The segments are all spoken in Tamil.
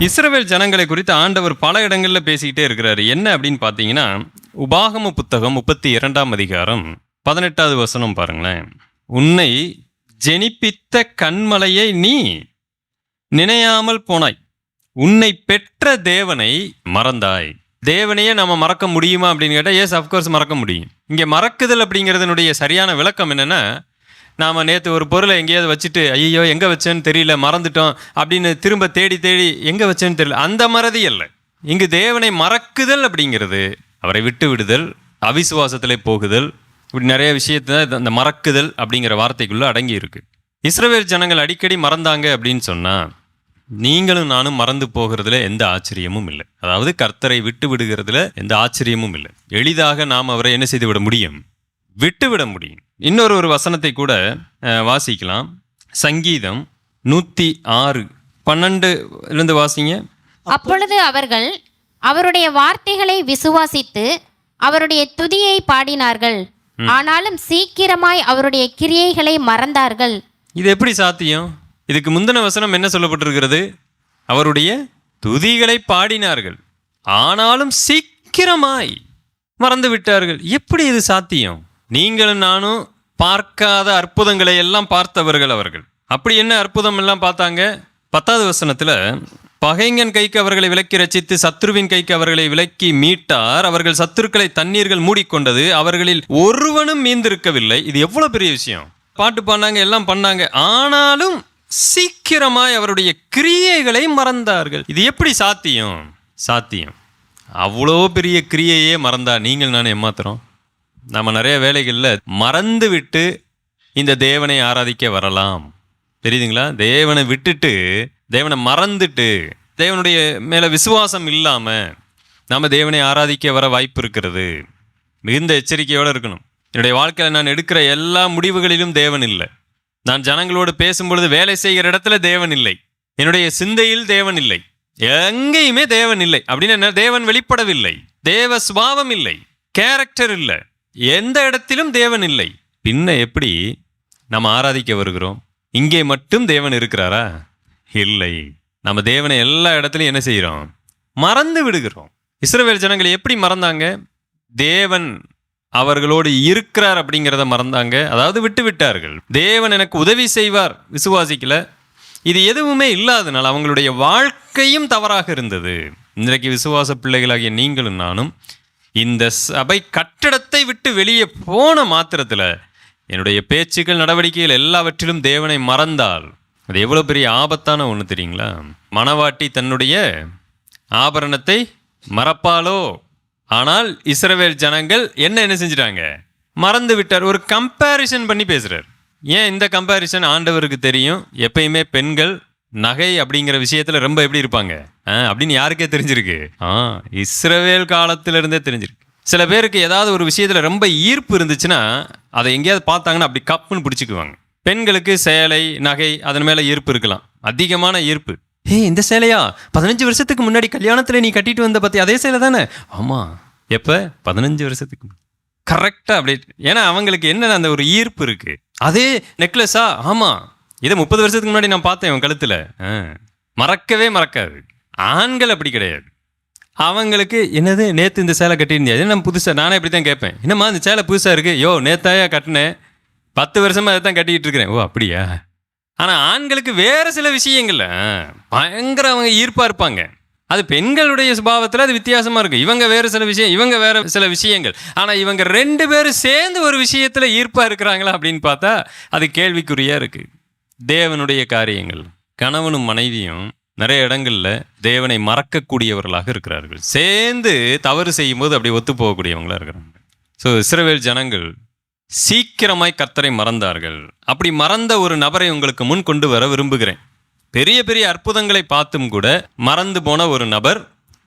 இஸ்ரவேல் ஜனங்களை குறித்து ஆண்டவர் பல இடங்களில் பேசிக்கிட்டே இருக்கிறாரு. என்ன அப்படின்னு பார்த்தீங்கன்னா உபாகம புத்தகம் முப்பத்தி இரண்டாம் அதிகாரம் பதினெட்டாவது வசனம் பாருங்களேன். உன்னை ஜெனிப்பித்த கண்மலையை நீ நினையாமல் போனாய். உன்னை பெற்ற தேவனை மறந்தாய். தேவனையே நம்ம மறக்க முடியுமா? அப்படின்னு கேட்டால் எஸ் அஃப்கோர்ஸ் மறக்க முடியும். இங்கே மறக்குதல் அப்படிங்கிறதுனுடைய சரியான விளக்கம் என்னென்னா நாம் நேற்று ஒரு பொருளை எங்கேயாவது வச்சுட்டு ஐயோ எங்கே வச்சேன்னு தெரியல மறந்துட்டோம் அப்படின்னு திரும்ப தேடி தேடி எங்கே வச்சேன்னு தெரியல? அந்த மறதி அல்ல. இங்கு தேவனை மறக்குதல் அப்படிங்கிறது அவரை விட்டு விடுதல் அவிசுவாசத்திலே போகுதல் இப்படி நிறைய விஷயத்த அந்த மறக்குதல் அப்படிங்கிற வார்த்தைக்குள்ளே அடங்கி இருக்கு இஸ்ரவேல் ஜனங்கள் அடிக்கடி மறந்தாங்க அப்படின்னு சொன்னால் நீங்களும் நானும் மறந்து போகிறதுல எந்த ஆச்சரியமும் இல்லை. அதாவது கர்த்தரை விட்டு விடுகிறதுல எந்த ஆச்சரியமும் இல்லை. எளிதாக நாம் அவரை என்ன செய்து விட முடியும்? விட்டு விட முடியும். இன்னொரு ஒரு வசனத்தை கூட வாசிக்கலாம். சங்கீதம் நூற்றி ஆறு. பன்னெண்டு இருந்து வாசிங்க. அப்பொழுது அவர்கள் அவருடைய வார்த்தைகளை விசுவாசித்து அவருடைய துதியை பாடினார்கள். ஆனாலும் சீக்கிரமாய் அவருடைய கிரியைகளை மறந்தார்கள். இது எப்படி சாத்தியம்? இதுக்கு முந்தின வசனம் என்ன சொல்லப்பட்டிருக்கிறது? அவருடைய துதிகளை பாடினார்கள். ஆனாலும் சீக்கிரமாய் மறந்து விட்டார்கள் எப்படி இது சாத்தியம்? நீங்களும் நானும் பார்க்காத அற்புதங்களை எல்லாம் பார்த்தவர்கள் அவர்கள். அப்படி என்ன அற்புதம் எல்லாம் பார்த்தாங்க? பத்தாவது வசனத்தில் பகைங்கன் கைக்கு அவர்களை விலக்கி ரச்சித்து சத்ருவின் கைக்கு அவர்களை விலக்கி மீட்டார். அவர்கள் சத்துருக்களை தண்ணீர்கள் மூடிக்கொண்டது அவர்களில் ஒருவனும் மீந்திருக்கவில்லை. இது எவ்வளோ பெரிய விஷயம்? பாட்டு பாடினாங்க எல்லாம் பண்ணாங்க. ஆனாலும் சீக்கிரமாய் அவருடைய கிரியைகளை மறந்தார்கள். இது எப்படி சாத்தியம்? சாத்தியம். அவ்வளோ பெரிய கிரியையே மறந்தா நீங்கள் நான் ஏமாத்துறோம். நம்ம நிறைய வேலைகளில் மறந்து விட்டு இந்த தேவனை ஆராதிக்க வரலாம். தெரியுதுங்களா? தேவனை விட்டுட்டு தேவனை மறந்துட்டு தேவனுடைய மேலே விசுவாசம் இல்லாமல் நம்ம தேவனை ஆராதிக்க வர வாய்ப்பு இருக்கிறது. மிகுந்த எச்சரிக்கையோடு இருக்கணும். என்னுடைய வாழ்க்கையில் நான் எடுக்கிற எல்லா முடிவுகளிலும் தேவன் இல்லை. நான் ஜனங்களோடு பேசும்பொழுது வேலை செய்கிற இடத்துல தேவன் இல்லை. என்னுடைய சிந்தையில் தேவன் இல்லை. எங்கேயுமே தேவன் இல்லை. அப்படின்னு என்ன? தேவன் வெளிப்படவில்லை. தேவ சுபாவம் இல்லை. கேரக்டர் இல்லை. எந்த இடத்திலும் தேவன் இல்லை. பின்ன எப்படி நம்ம ஆராதிக்க வருகிறோம்? இங்கே மட்டும் தேவன் இருக்கிறாரா? இல்லை. நம்ம தேவனை எல்லா இடத்துலையும் என்ன செய்கிறோம்? மறந்து விடுகிறோம். இஸ்ரவேல் ஜனங்கள் எப்படி மறந்தாங்க? தேவன் அவர்களோடு இருக்கிறார் அப்படிங்கிறத மறந்தாங்க. அதாவது விட்டு விட்டார்கள். தேவன் எனக்கு உதவி செய்வார். விசுவாசிக்கல. இது எதுவுமே இல்லாதனால் அவங்களுடைய வாழ்க்கையும் தவறாக இருந்தது. இன்றைக்கு விசுவாச பிள்ளைகளாகிய நீங்களும் நானும் இந்த சபை கட்டடத்தை விட்டு வெளியே போன மாத்திரத்தில் என்னுடைய பேச்சுக்கள் நடவடிக்கைகள் எல்லாவற்றிலும் தேவனை மறந்தால் அது எவ்வளோ பெரிய ஆபத்தான ஒன்று தெரியுங்களா? மணவாட்டி தன்னுடைய ஆபரணத்தை மறப்பாலோ ஆனால் இஸ்ரவேல் ஜனங்கள் என்ன என்ன செஞ்சிட்டாங்க? மறந்து விட்டார். ஒரு கம்பேரிசன் பண்ணி பேசுகிறார் ஏன் இந்த கம்பேரிசன் ஆண்டவருக்கு தெரியும். எப்பயுமே பெண்கள் நகை அப்படிங்கிற விஷயத்துல ரொம்ப எப்படி இருப்பாங்க? ஆ, அப்படின்னு யாருக்கே தெரிஞ்சிருக்கு? ஆ இஸ்ரவேல் காலத்துல இருந்தே தெரிஞ்சிருக்கு. சில பேருக்கு ஏதாவது ஒரு விஷயத்துல ரொம்ப ஈர்ப்பு இருந்துச்சுன்னா அதை எங்கேயாவது பார்த்தாங்கன்னா அப்படி கப்புன்னு பிடிச்சிக்குவாங்க. பெண்களுக்கு சேலை நகை அதன் மேல ஈர்ப்பு இருக்கலாம். அதிகமான ஈர்ப்பு. ஏ இந்த சேலையா? பதினஞ்சு வருஷத்துக்கு முன்னாடி கல்யாணத்தில் நீ கட்டிட்டு வந்த பற்றி அதே சேலை தானே? ஆமாம் எப்போ? பதினஞ்சு வருஷத்துக்கு கரெக்டாக அப்படி ஏன்னா அவங்களுக்கு என்ன அந்த ஒரு ஈர்ப்பு இருக்குது அதே நெக்லஸா ஆமாம் இதை முப்பது வருஷத்துக்கு முன்னாடி நான் பார்த்தேன் உன் கழுத்தில். ஆ. மறக்கவே மறக்காது. ஆண்கள் அப்படி கிடையாது. அவங்களுக்கு என்னது நேற்று இந்த சேலை கட்டியிருந்தியா? இது புதுசாக நானே இப்படி தான் கேட்பேன். என்னம்மா இந்த சேலை புதுசாக இருக்குது யோ நேத்தாயா கட்டினேன் பத்து வருஷமாக அதை தான் கட்டிக்கிட்டு இருக்கிறேன். ஓ அப்படியா? ஆனால் ஆண்களுக்கு வேறு சில விஷயங்கள்ல ஆ, பயங்கர அவங்க ஈர்ப்பாக இருப்பாங்க. அது பெண்களுடைய சுபாவத்தில் அது வித்தியாசமாக இருக்கும் இவங்க வேறு சில விஷயம் இவங்க வேறு சில விஷயங்கள். ஆனால் இவங்க ரெண்டு பேரும் சேர்ந்து ஒரு விஷயத்தில் ஈர்ப்பாக இருக்கிறாங்களா அப்படின்னு பார்த்தா அது கேள்விக்குறியாக இருக்குது தேவனுடைய காரியங்கள் கணவனும் மனைவியும் நிறைய இடங்களில் தேவனை மறக்கக்கூடியவர்களாக இருக்கிறார்கள். சேர்ந்து தவறு செய்யும்போது அப்படி ஒத்து போகக்கூடியவங்களாக இருக்கிறாங்க. ஸோ இஸ்ரவேல் ஜனங்கள் சீக்கிரமாய் கர்த்தரை மறந்தார்கள். அப்படி மறந்த ஒரு நபரை உங்களுக்கு முன் கொண்டு வர விரும்புகிறேன். பெரிய பெரிய அற்புதங்களை பார்த்தும் கூட மறந்து போன ஒரு நபர்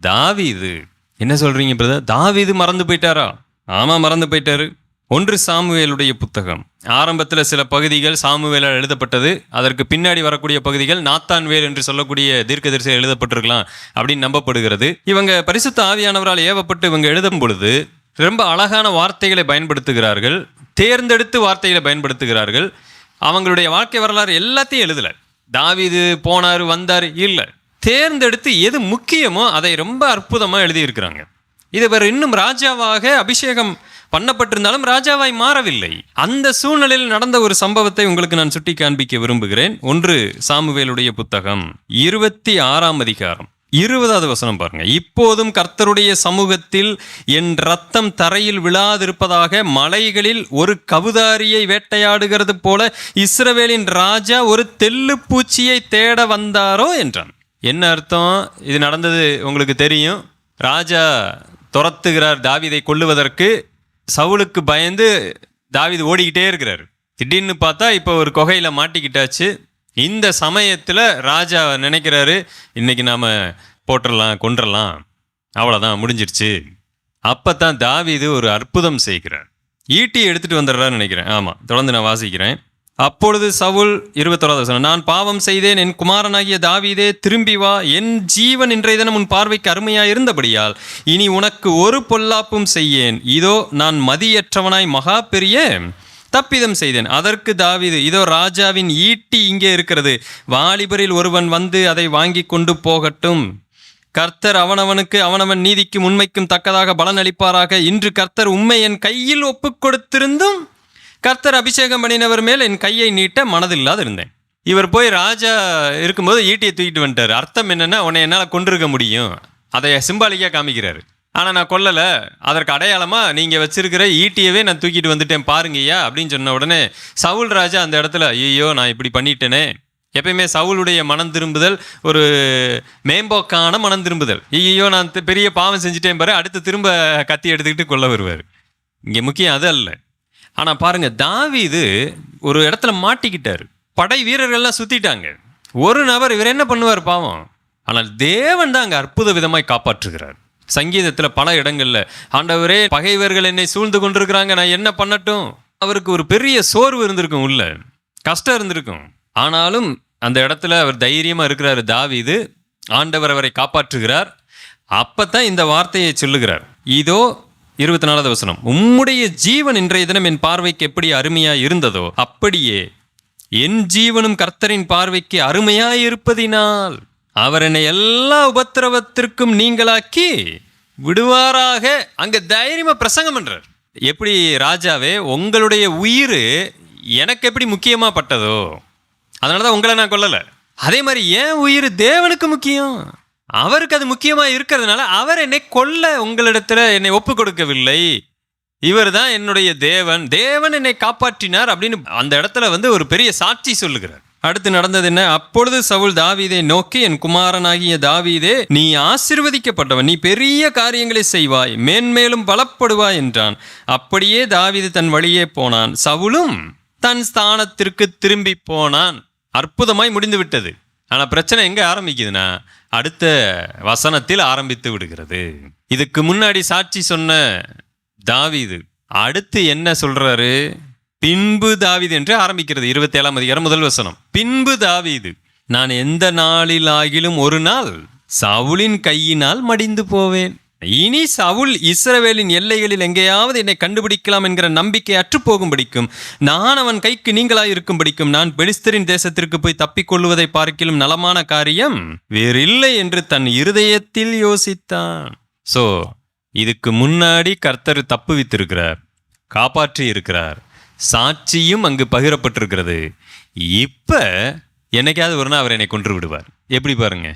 தாவீது. என்ன சொல்கிறீங்க பிரதர்? தாவீது மறந்து போயிட்டாரா? ஆமாம் மறந்து போயிட்டாரு. ஒன்று சாமுவேலுடைய புத்தகம். ஆரம்பத்தில் சில பகுதிகள் சாமுவேலால் எழுதப்பட்டது. அதற்கு பின்னாடி வரக்கூடிய பகுதிகள் நாத்தான்வேல் என்று சொல்லக்கூடிய தீர்க்கதரிசியில் எழுதப்பட்டிருக்கலாம் அப்படின்னு நம்பப்படுகிறது. இவங்க பரிசுத்த ஆவியானவரால் ஏவப்பட்டு இவங்க எழுதும் பொழுது ரொம்ப அழகான வார்த்தைகளை பயன்படுத்துகிறார்கள். தேர்ந்தெடுத்து வார்த்தைகளை பயன்படுத்துகிறார்கள். அவங்களுடைய வாழ்க்கை வரலாறு எல்லாத்தையும் எழுதலை. தாவிது போனார் வந்தார் இல்லை. தேர்ந்தெடுத்து எது முக்கியமோ அதை ரொம்ப அற்புதமாக எழுதியிருக்கிறாங்க. இது இவர் இன்னும் ராஜாவாக அபிஷேகம் பண்ணப்பட்டிருந்தாலும் ராஜாவாய் மாறவில்லை. அந்த சூழ்நிலையில் நடந்த ஒரு சம்பவத்தை உங்களுக்கு நான் சுட்டி காண்பிக்க விரும்புகிறேன். ஒன்று சாமுவேலுடைய புத்தகம் இருபத்தி ஆறாம் அதிகாரம். இருபதாவது வசனம் பாருங்க. இப்போதும் கர்த்தருடைய சமூகத்தில் என் ரத்தம் தரையில் விழாதிருப்பதாக மலைகளில் ஒரு கவுதாரியை வேட்டையாடுகிறது போல இஸ்ரவேலின் ராஜா ஒரு தெல்லு பூச்சியை தேட வந்தாரோ என்றான். என்ன அர்த்தம்? இது நடந்தது உங்களுக்கு தெரியும்? ராஜா துரத்துகிறார் தாவிதை கொள்ளுவதற்கு சவுலுக்கு பயந்து தாவிது ஓடிக்கிட்டே இருக்கிறார். திடீர்னு பார்த்தா இப்போ ஒரு குகையில் மாட்டிக்கிட்டாச்சு. இந்த சமயத்தில் ராஜா நினைக்கிறாரு இன்னைக்கு நாம் போட்டுடலாம் கொன்றலாம். அவ்வளோதான் முடிஞ்சிருச்சு. அப்போ தான் தாவீது ஒரு அற்புதம் செய்கிறார். ஈட்டி எடுத்துகிட்டு வந்துடுறான்னு நினைக்கிறேன். ஆமாம் தொடர்ந்து நான் வாசிக்கிறேன். அப்பொழுது சவுல் இருபத்தொராவது வசனம் நான் பாவம் செய்தேன் என் குமாரனாகிய தாவீதே திரும்பி வா என் ஜீவன் இன்றைய தினம் உன் பார்வைக்கு அருமையாக இருந்தபடியால் இனி உனக்கு ஒரு பொல்லாப்பும் செய்யேன். இதோ நான் மதியற்றவனாய் மகா பெரிய தப்பிதம் செய்தேன். அதற்கு தாவிது இதோ ராஜாவின் ஈட்டி இங்கே இருக்கிறது. வாலிபரில் ஒருவன் வந்து அதை வாங்கி கொண்டு போகட்டும். கர்த்தர் அவனவனுக்கு அவனவன் நீதிக்கும் உண்மைக்கும் தக்கதாக பலன் அளிப்பாராக இன்று கர்த்தர் உண்மை என் கையில் ஒப்புக் கொடுத்திருந்தும் கர்த்தர் அபிஷேகம் பண்ணினவர் மேல் என் கையை நீட்ட மனதில்லாது இருந்தேன் இவர் போய் ராஜா இருக்கும்போது ஈட்டியை தூக்கிட்டு வந்துட்டார். அர்த்தம் என்னென்னா உன்னை என்னால் கொண்டிருக்க முடியும். அதை சிம்பாலிக்காக காமிக்கிறாரு. ஆனால் நான் கொல்லலை. அதற்கு அடையாளமாக நீங்கள் வச்சிருக்கிற ஈட்டியவே நான் தூக்கிட்டு வந்துட்டேன் பாருங்கய்யா அப்படின்னு சொன்ன உடனே சவுல் ராஜா அந்த இடத்துல ஐயோ நான் இப்படி பண்ணிட்டேனே. எப்பயுமே சவுளுடைய மனம் திரும்புதல் ஒரு மேம்போக்கான மனம் திரும்புதல். ஐயோ நான் பெரிய பாவம் செஞ்சுட்டேன் பாரு. அடுத்து திரும்ப கத்தி எடுத்துக்கிட்டு கொல்ல வருவார். இங்கே முக்கியம் அது அல்ல. ஆனால் பாருங்கள் தாவிது ஒரு இடத்துல மாட்டிக்கிட்டார். படை வீரர்கள்லாம் சுற்றிட்டாங்க ஒரு நபர் இவர் என்ன பண்ணுவார் பாவம்? ஆனால் தேவன் தான் அங்கே அற்புத விதமாய் காப்பாற்றுகிறார். சங்கீதத்தில் பல இடங்கள்ல ஆண்டவரே பகைவர்கள் என்னை சூழ்ந்து கொண்டிருக்கிறாங்க நான் என்ன பண்ணட்டும்? அவருக்கு ஒரு பெரிய சோர்வு இருந்திருக்கும் உள்ள. கஷ்டம் இருந்திருக்கும். ஆனாலும் அந்த இடத்துல அவர் தைரியமாக இருக்கிறார் தாவீது. ஆண்டவர் அவரை காப்பாற்றுகிறார். அப்பதான் இந்த வார்த்தையை சொல்லுகிறார். இதோ இருபத்தி நாலாவது வசனம். உம்முடைய ஜீவன் இன்றைய தினம் என் பார்வைக்கு எப்படி அருமையாக இருந்ததோ அப்படியே என் ஜீவனும் கர்த்தரின் பார்வைக்கு அருமையாய் இருப்பதினால் அவர் என்னை எல்லா உபத்திரவத்திற்கும் நீங்களாக்கி விடுவாராக. அங்கே தைரியமாக பிரசங்கம் பண்ணுறார் எப்படி ராஜாவே உங்களுடைய உயிர் எனக்கு எப்படி முக்கியமாக பட்டதோ அதனால தான் உங்களை நான் கொல்லலை. அதே மாதிரி ஏன் உயிர் தேவனுக்கு முக்கியம். அவருக்கு அது முக்கியமாக இருக்கிறதுனால அவர் என்னை கொல்ல உங்களிடத்துல என்னை ஒப்பு கொடுக்கவில்லை இவர் தான் என்னுடைய தேவன். தேவன் என்னை காப்பாற்றினார் அப்படின்னு அந்த இடத்துல வந்து ஒரு பெரிய சாட்சி சொல்லுகிறார். அடுத்து நடந்தது என்ன? அப்பொழுது சவுல் தாவீதை நோக்கி என் குமாரனாகிய தாவீதே நீ ஆசிர்வதிக்கப்பட்டவன். நீ பெரிய காரியங்களை செய்வாய். மேன்மேலும் பலப்படுவாய் என்றான். அப்படியே தாவீது தன் வழியே போனான். சவுலும் தன் ஸ்தானத்திற்கு திரும்பி போனான். அற்புதமாய் முடிந்து ஆனால் பிரச்சனை எங்கே ஆரம்பிக்குதுன்னா அடுத்த வசனத்தில் ஆரம்பித்து விடுகிறது. இதுக்கு முன்னாடி சாட்சி சொன்ன தாவீது அடுத்து என்ன சொல்றாரு? பின்பு தாவீது என்று ஆரம்பிக்கிறது இருபத்தி ஏழாம் அதிகாரம் முதல் வசனம். பின்பு தாவிது நான் எந்த நாளில் ஆகிலும் ஒரு நாள் சவுளின் கையினால் மடிந்து போவேன். இனி சவுல் இஸ்ரவேலின் எல்லைகளில் எங்கேயாவது என்னை கண்டுபிடிக்கலாம் என்கிற நம்பிக்கை அற்றுப்போகும்படிக்கும் நான் அவன் கைக்கு நீங்களாய் இருக்கும்படிக்கும் நான் பெலிஸ்தரின் தேசத்திற்கு போய் தப்பிக்கொள்வதை பார்க்கிலும் நலமான காரியம் வேறில்லை என்று தன் இருதயத்தில் யோசித்தான். சோ இதுக்கு முன்னாடி கர்த்தர் தப்புவித்திருக்கிறார் காப்பாற்றி இருக்கிறார் சாட்சியும் அங்கு பகிரப்பட்டிருக்கிறது. இப்ப என்னைக்காவது ஒரு நாள் அவர் என்னை கொன்று விடுவார். எப்படி பாருங்க?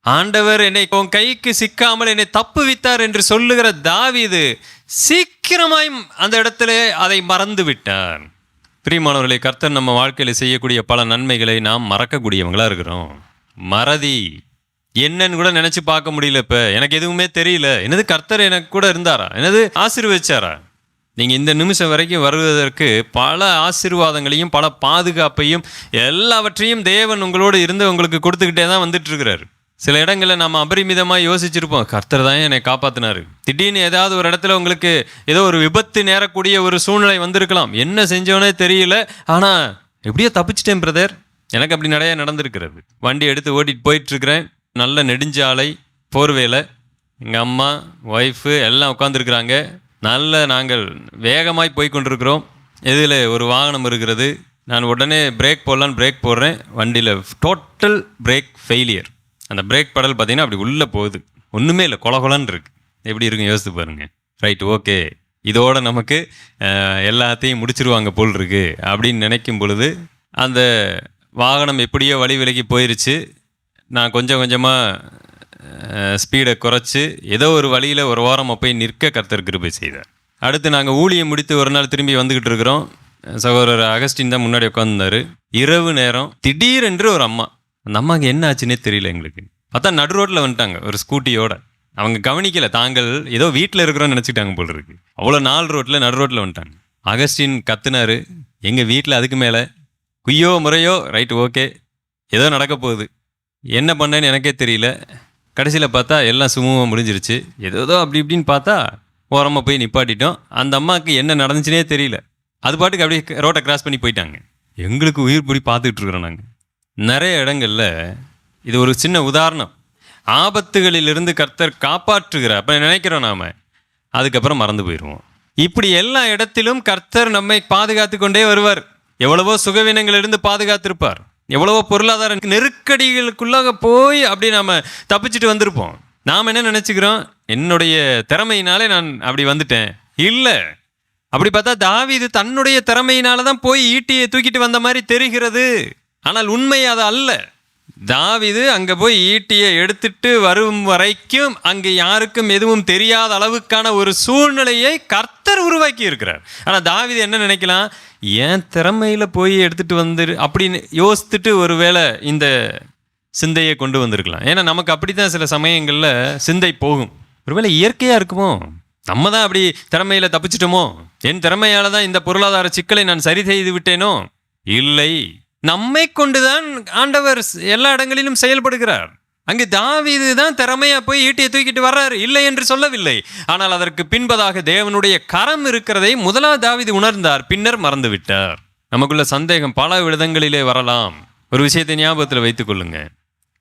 ஆண்டவர் என்னை உன் கைக்கு சிக்காமல் என்னை தப்புவித்தார் என்று சொல்லுகிற தாவிது சீக்கிரமாய் அந்த இடத்துல அதை மறந்து விட்டார். பிரியமானவர்களே கர்த்தர் நம்ம வாழ்க்கையில் செய்யக்கூடிய பல நன்மைகளை நாம் மறக்கக்கூடியவங்களாக இருக்கிறோம். மறதி. என்னன்னு கூட நினச்சி பார்க்க முடியல இப்போ. எனக்கு எதுவுமே தெரியல. என்னது கர்த்தர் எனக்கு கூட இருந்தாரா? என்னது ஆசீர்வதிச்சாரா? நீங்கள் இந்த நிமிஷம் வரைக்கும் வருவதற்கு பல ஆசீர்வாதங்களையும் பல பாதுகாப்பையும் எல்லாவற்றையும் தேவன் உங்களோடு இருந்து உங்களுக்கு கொடுத்துக்கிட்டே தான் வந்துட்டு இருக்கிறாரு. சில இடங்களில் நம்ம அபரிமிதமாக யோசிச்சிருப்போம் கர்த்தர் தான் என்னை காப்பாற்றினார் திடீர்னு ஏதாவது ஒரு இடத்துல உங்களுக்கு ஏதோ ஒரு விபத்து நேரக்கூடிய ஒரு சூழ்நிலை வந்திருக்கலாம். என்ன செஞ்சோனே தெரியல. ஆனால் எப்படியோ தப்பிச்சிட்டேன் பிரதர். எனக்கு அப்படி நிறைய நடந்திருக்கிறது. வண்டி எடுத்து ஓட்டிட்டு போயிட்டுருக்கிறேன். நல்ல நெடுஞ்சாலை போர்வேலை. எங்கள் அம்மா ஒய்ஃபு எல்லாம் உட்காந்துருக்குறாங்க நல்ல நாங்கள் வேகமாய் போய் கொண்டிருக்கிறோம். இதில் ஒரு வாகனம் இருக்கிறது. நான் உடனே பிரேக் போடலான்னு பிரேக் போடுறேன். வண்டியில் டோட்டல் பிரேக் ஃபெயிலியர். அந்த பிரேக் படல் பார்த்தீங்கன்னா அப்படி உள்ளே போகுது. ஒன்றுமே இல்லை கொலகொலன்னு இருக்கு. எப்படி இருக்கும் யோசித்து பாருங்க. ரைட் ஓகே இதோட நமக்கு எல்லாத்தையும் முடிச்சிருவாங்க போல் இருக்கு அப்படின்னு நினைக்கும் பொழுது அந்த வாகனம் எப்படியோ வழி விலகி போயிருச்சு. நான் கொஞ்சம் கொஞ்சமாக ஸ்பீடை குறைச்சி ஏதோ ஒரு வழியில் ஒரு ஓரமாக போய் நிற்க கர்த்தர் கிருபை செய்தார். அடுத்து நாங்கள் ஊழியம் முடித்து ஒரு நாள் திரும்பி வந்துக்கிட்டு இருக்கிறோம். சகோதரர் அகஸ்டின் தான் முன்னாடி உட்காந்துருந்தார் இரவு நேரம் திடீரென்று ஒரு அம்மா அந்த அம்மாவுக்கு என்ன ஆச்சுன்னே தெரியல எங்களுக்கு. பார்த்தா நடு ரோட்டில் வந்துட்டாங்க ஒரு ஸ்கூட்டியோட அவங்க கவனிக்கல தாங்கள் ஏதோ வீட்டில் இருக்கிறோன்னு நினச்சிக்கிட்டாங்க போல் இருக்கு. அவ்வளோ நாள் ரோட்டில் நடு ரோட்டில் வந்துட்டாங்க. அகஸ்டின் கத்துனாரு எங்கள் வீட்டில் அதுக்கு மேலே. குய்யோ முறையோ ரைட் ஓகே ஏதோ நடக்க போகுது. என்ன பண்ணேன்னு எனக்கே தெரியல. கடைசியில் பார்த்தா எல்லாம் சுமூகமாக முடிஞ்சிருச்சு. ஏதோ அப்படி இப்படின்னு பார்த்தா ஓரமாக போய் நிப்பாட்டிட்டோம். அந்த அம்மாவுக்கு என்ன நடந்துச்சுனே தெரியல. அது பாட்டுக்கு அப்படியே ரோட்டை கிராஸ் பண்ணி போயிட்டாங்க. எங்களுக்கு உயிர் பிடி பார்த்துக்கிட்டு இருக்கிறோம் நாங்கள் நிறைய இடங்கள்ல இது ஒரு சின்ன உதாரணம். ஆபத்துகளிலிருந்து கர்த்தர் காப்பாற்றுகிறார். அப்போ நினைக்கிறோம் நாம்? அதுக்கப்புறம் மறந்து போயிடுவோம் இப்படி எல்லா இடத்திலும் கர்த்தர் நம்மை பாதுகாத்து கொண்டே வருவார். எவ்வளவோ சுகவீனங்களிலிருந்து பாதுகாத்திருப்பார். எவ்வளவோ பொருளாதார நெருக்கடிகளுக்குள்ளாக போய் அப்படி நாம் தப்பிச்சுட்டு வந்திருப்போம். நாம் என்ன நினச்சிக்கிறோம்? என்னுடைய திறமையினாலே நான் அப்படி வந்துட்டேன். இல்லை. அப்படி பார்த்தா தாவி இது தன்னுடைய திறமையினால தான் போய் ஈட்டியை தூக்கிட்டு வந்த மாதிரி தெரிகிறது. ஆனால் உண்மை அது அல்ல. தாவிது அங்கே போய் ஈட்டியை எடுத்துட்டு வரும் வரைக்கும் அங்கே யாருக்கும் எதுவும் தெரியாத அளவுக்கான ஒரு சூழ்நிலையை கர்த்தர் உருவாக்கி இருக்கிறார் ஆனால் தாவிது என்ன நினைக்கலாம்? ஏன் திறமையில் போய் எடுத்துகிட்டு வந்துரு அப்படின்னு யோசித்துட்டு ஒருவேளை இந்த சிந்தையை கொண்டு வந்திருக்கலாம். ஏன்னா நமக்கு அப்படி தான் சில சமயங்களில் சிந்தை போகும். ஒருவேளை இயற்கையாக இருக்குமோ? நம்ம தான் அப்படி திறமையில் தப்பிச்சிட்டோமோ? என் திறமையால் தான் இந்த பொருளாதார சிக்கலை நான் சரி செய்து விட்டேனோ? இல்லை. நம்மை கொண்டுதான் ஆண்டவர் எல்லா இடங்களிலும் செயல்படுகிறார். அங்கு தாவீது தான் திறமையா போய் ஈட்டியை தூக்கிட்டு வர்றாரு. இல்லை என்று சொல்லவில்லை. ஆனால் அதற்கு பின்பதாக தேவனுடைய கரம் இருக்கிறதை முதலாவது தாவீது உணர்ந்தார். பின்னர் மறந்துவிட்டார். நமக்குள்ள சந்தேகம் பல விதங்களிலே வரலாம். ஒரு விஷயத்தை ஞாபகத்தில் வைத்துக் கொள்ளுங்க.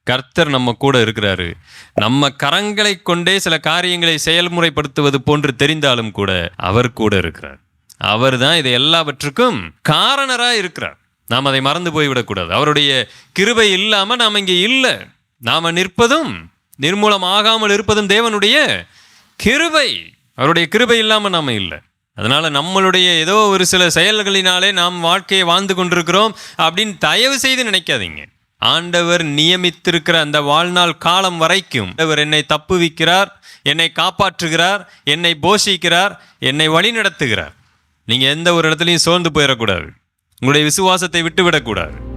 கர்த்தர் நம்ம கூட இருக்கிறாரு. நம்ம கரங்களை கொண்டே சில காரியங்களை செயல்முறைப்படுத்துவது போன்று தெரிந்தாலும் கூட அவர் கூட இருக்கிறார். அவர் தான் இது எல்லாவற்றுக்கும் காரணராக இருக்கிறார். நாம் அதை மறந்து போய்விடக்கூடாது. அவருடைய கிருபை இல்லாமல் நாம் இங்கே இல்லை. நாம் நிற்பதும் நிர்மூலம் ஆகாமல் இருப்பதும் தேவனுடைய கிருபை. அவருடைய கிருபை இல்லாமல் நாம் இல்லை. அதனால் நம்மளுடைய ஏதோ ஒரு சில செயல்களினாலே நாம் வாழ்க்கையை வாழ்ந்து கொண்டிருக்கிறோம் அப்படின்னு தயவு செய்து நினைக்காதீங்க. ஆண்டவர் நியமித்திருக்கிற அந்த வாழ்நாள் காலம் வரைக்கும் அவர் என்னை தப்புவிக்கிறார் என்னை காப்பாற்றுகிறார் என்னை போஷிக்கிறார் என்னை வழிநடத்துகிறார். நீங்கள் எந்த ஒரு இடத்துலையும் சோர்ந்து போயிடக்கூடாது. உங்களுடைய விசுவாசத்தை விட்டுவிடக்கூடாது.